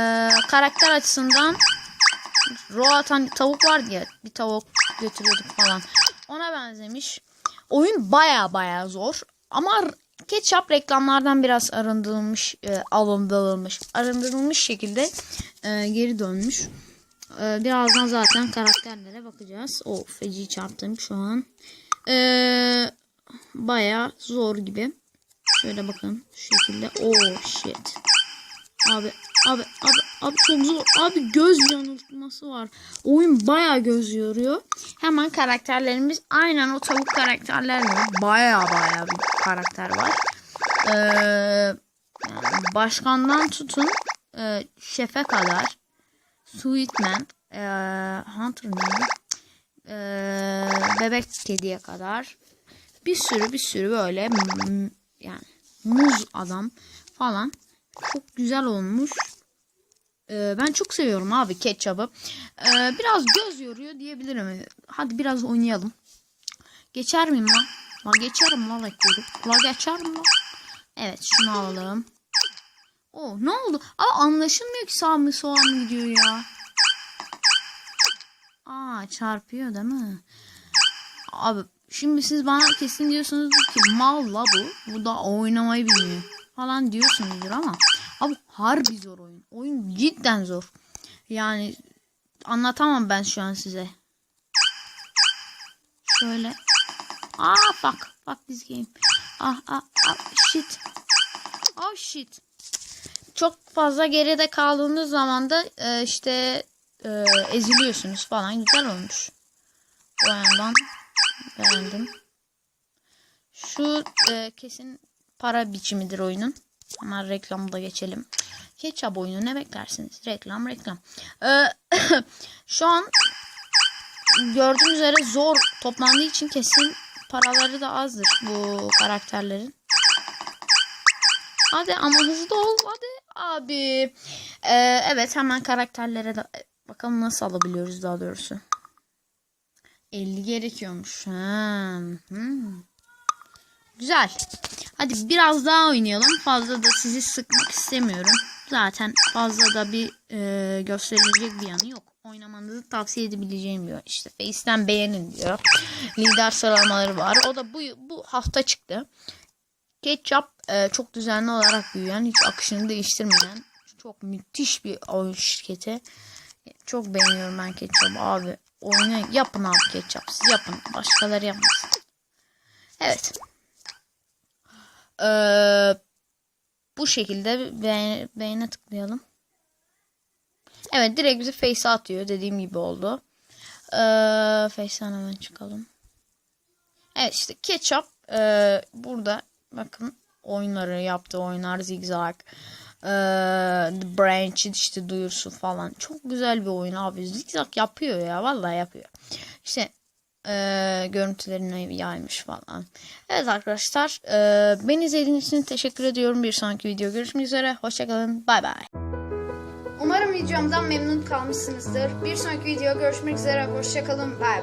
Ee, karakter açısından Ro atan tavuk vardı ya bir tavuk götürüyorduk falan. Ona benzemiş. Oyun baya baya zor. Ama Ketchup reklamlardan biraz arındırılmış, e, alındırılmış, arındırılmış şekilde e, geri dönmüş. E, birazdan zaten karakterlere bakacağız. O feci çarptım şu an. E, baya zor gibi. Şöyle bakın şu şekilde. Oh shit. Abi abi abi abi çok zor. Abi göz yanıltması var. Oyun baya göz yoruyor. Hemen karakterlerimiz aynen o tavuk karakterlerle baya baya bir karakter var. Ee, yani başkandan tutun e, şefe kadar Sweetman e, Hunter neydi? E, bebek kediye kadar bir sürü bir sürü böyle yani muz adam falan çok güzel olmuş. Ee, ben çok seviyorum abi ketçabı. Ee, biraz göz yoruyor diyebilirim. Hadi biraz oynayalım. Geçer miyim lan? La geçerim la bekliyorum. La geçerim la. Evet şunu alalım. Oh ne oldu? Aa anlaşılmıyor ki sağ mı sola mı gidiyor ya. Aa çarpıyor değil mi? Abi şimdi siz bana kesin diyorsunuzdur ki mal la bu. Bu da oynamayı bilmiyor falan diyorsunuzdur ama abi harbi zor oyun. Oyun cidden zor. Yani anlatamam ben şu an size. Şöyle. Aa fuck. Fuck this game. Ah ah ah shit. Oh shit. Çok fazla geride kaldığınız zaman da e, işte e, eziliyorsunuz falan. Güzel olmuş. O yandan beğendim. Şu e, kesin para biçimidir oyunun. Hemen reklamda geçelim. Ketchup oyunu ne beklersiniz? Reklam reklam. Ee, şu an gördüğünüz üzere zor toplandığı için kesin paraları da azdır bu karakterlerin. Hadi ama hızlı ol hadi abi. Ee, evet hemen karakterlere de bakalım nasıl alabiliyoruz daha doğrusu. 50 gerekiyormuş. Hmm. Güzel. Hadi biraz daha oynayalım. Fazla da sizi sıkmak istemiyorum. Zaten fazla da bir e, gösterilecek bir yanı yok. Oynamanızı tavsiye edebileceğim diyor. İşte Face'ten beğenin diyor. Lider sıralamaları var. O da bu, bu hafta çıktı. Ketchup e, çok düzenli olarak büyüyen, hiç akışını değiştirmeyen çok müthiş bir oyun şirketi. Çok beğeniyorum ben Ketchup abi. Oyunu yapın abi Ketchup. Siz yapın. Başkaları yapmasın. Evet. Ee, bu şekilde beğene, beğene tıklayalım. Evet direkt bizi face atıyor. Dediğim gibi oldu. Ee, face'den hemen çıkalım. Evet işte Ketchup e, burada bakın oyunları yaptığı oyunlar zigzag e, The Branch işte duyursu falan. Çok güzel bir oyun abi. Zigzag yapıyor ya. Vallahi yapıyor. İşte e, görüntülerini yaymış falan. Evet arkadaşlar e, beni izlediğiniz için teşekkür ediyorum. Bir sonraki video görüşmek üzere. Hoşçakalın. Bay bay. Umarım videomdan memnun kalmışsınızdır. Bir sonraki video görüşmek üzere. Hoşçakalın. Bay bay.